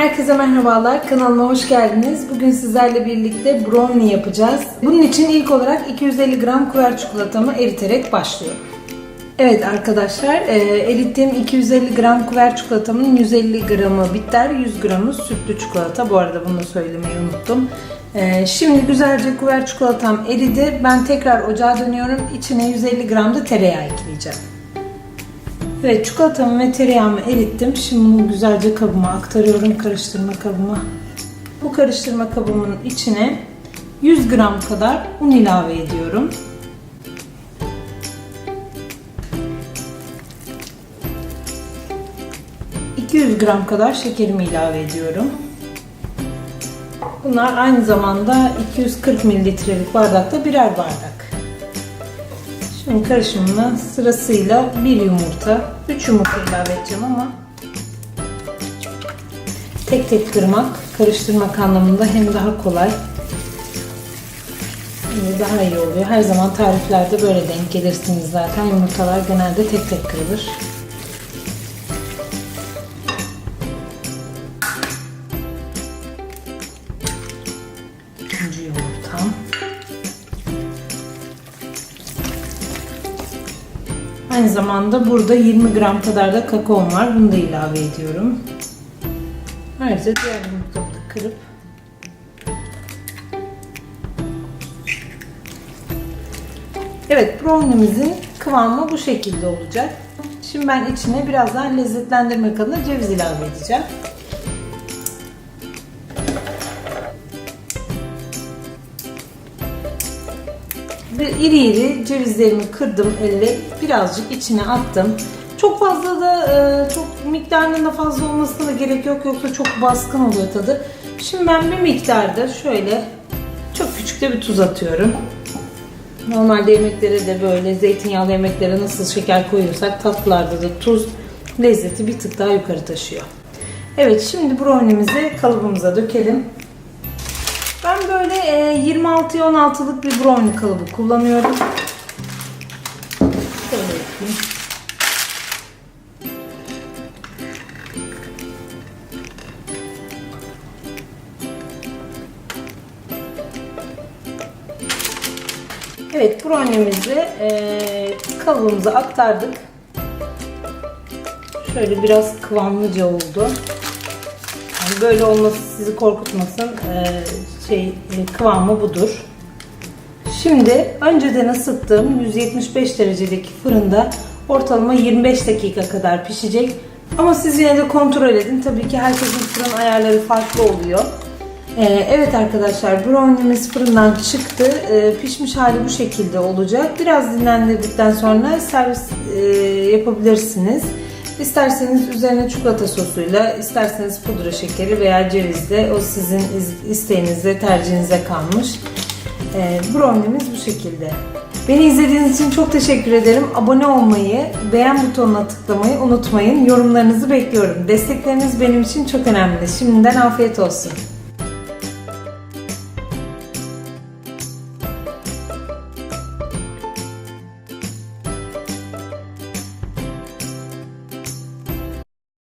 Herkese merhabalar, kanalıma hoş geldiniz. Bugün sizlerle birlikte brownie yapacağız. Bunun için ilk olarak 250 gram kuver çikolatamı eriterek başlıyorum. Evet arkadaşlar, e, erittiğim 250 gram kuver çikolatamın 150 gramı bitter, 100 gramı sütlü çikolata. Bu arada bunu söylemeyi unuttum. E, Şimdi güzelce kuver çikolatam eridi. Ben tekrar ocağa dönüyorum. İçine 150 gram da tereyağı ekleyeceğim. Evet çikolatamı ve tereyağımı erittim. Şimdi bunu güzelce kabıma aktarıyorum karıştırma kabıma. Bu karıştırma kabımın içine 100 gram kadar un ilave ediyorum. ...200 gram kadar şekerimi ilave ediyorum. Bunlar aynı zamanda 240 mililitrelik bardakta birer bardak. Şimdi karışımına sırasıyla bir yumurta, 3 yumurta ilave edeceğim ama tek tek kırmak, karıştırmak anlamında hem daha kolay daha iyi oluyor. Her zaman tariflerde böyle denk gelirsiniz zaten. Yumurtalar genelde tek tek kırılır. Aynı zamanda burada 20 gram kadar da kakaom var. Bunu da ilave ediyorum. Ayrıca diğer yumurtamı da kırıp Evet brownie'mizin kıvamı bu şekilde olacak. Şimdi ben içine biraz daha lezzetlendirmek adına ceviz ilave edeceğim. İri iri cevizlerimi kırdım elle birazcık içine attım. Çok fazla da e, çok miktarının da fazla olmasına da gerek yok yoksa çok baskın oluyor tadı. Şimdi ben bir miktarda şöyle çok küçük de bir tuz atıyorum. Normalde yemeklere de böyle zeytinyağlı yemeklere nasıl şeker koyuyorsak tatlılarda da tuz lezzeti bir tık daha yukarı taşıyor. Evet şimdi brownie'mizi kalıbımıza dökelim. Ben böyle e, 26'ya 16'lık bir brownie kalıbı kullanıyorum. Şöyle yapayım. Evet brownie'mizi e, kalıbımıza aktardık. Şöyle biraz kıvamlıca oldu. Böyle olması sizi korkutmasın. Ee, şey e, kıvamı budur. Şimdi önceden ısıttığım 175 derecedeki fırında ortalama 25 dakika kadar pişecek. Ama siz yine de kontrol edin. Tabii ki herkesin fırın ayarları farklı oluyor. Ee, evet arkadaşlar brownie'miz fırından çıktı. Ee, pişmiş hali bu şekilde olacak. Biraz dinlendirdikten sonra servis e, yapabilirsiniz. İsterseniz üzerine çikolata sosuyla, isterseniz pudra şekeri veya cevizle o sizin isteğinize, tercihinize kalmış. Ee, brownie'miz bu şekilde. Beni izlediğiniz için çok teşekkür ederim. Abone olmayı, beğen butonuna tıklamayı unutmayın. Yorumlarınızı bekliyorum. Destekleriniz benim için çok önemli. Şimdiden afiyet olsun.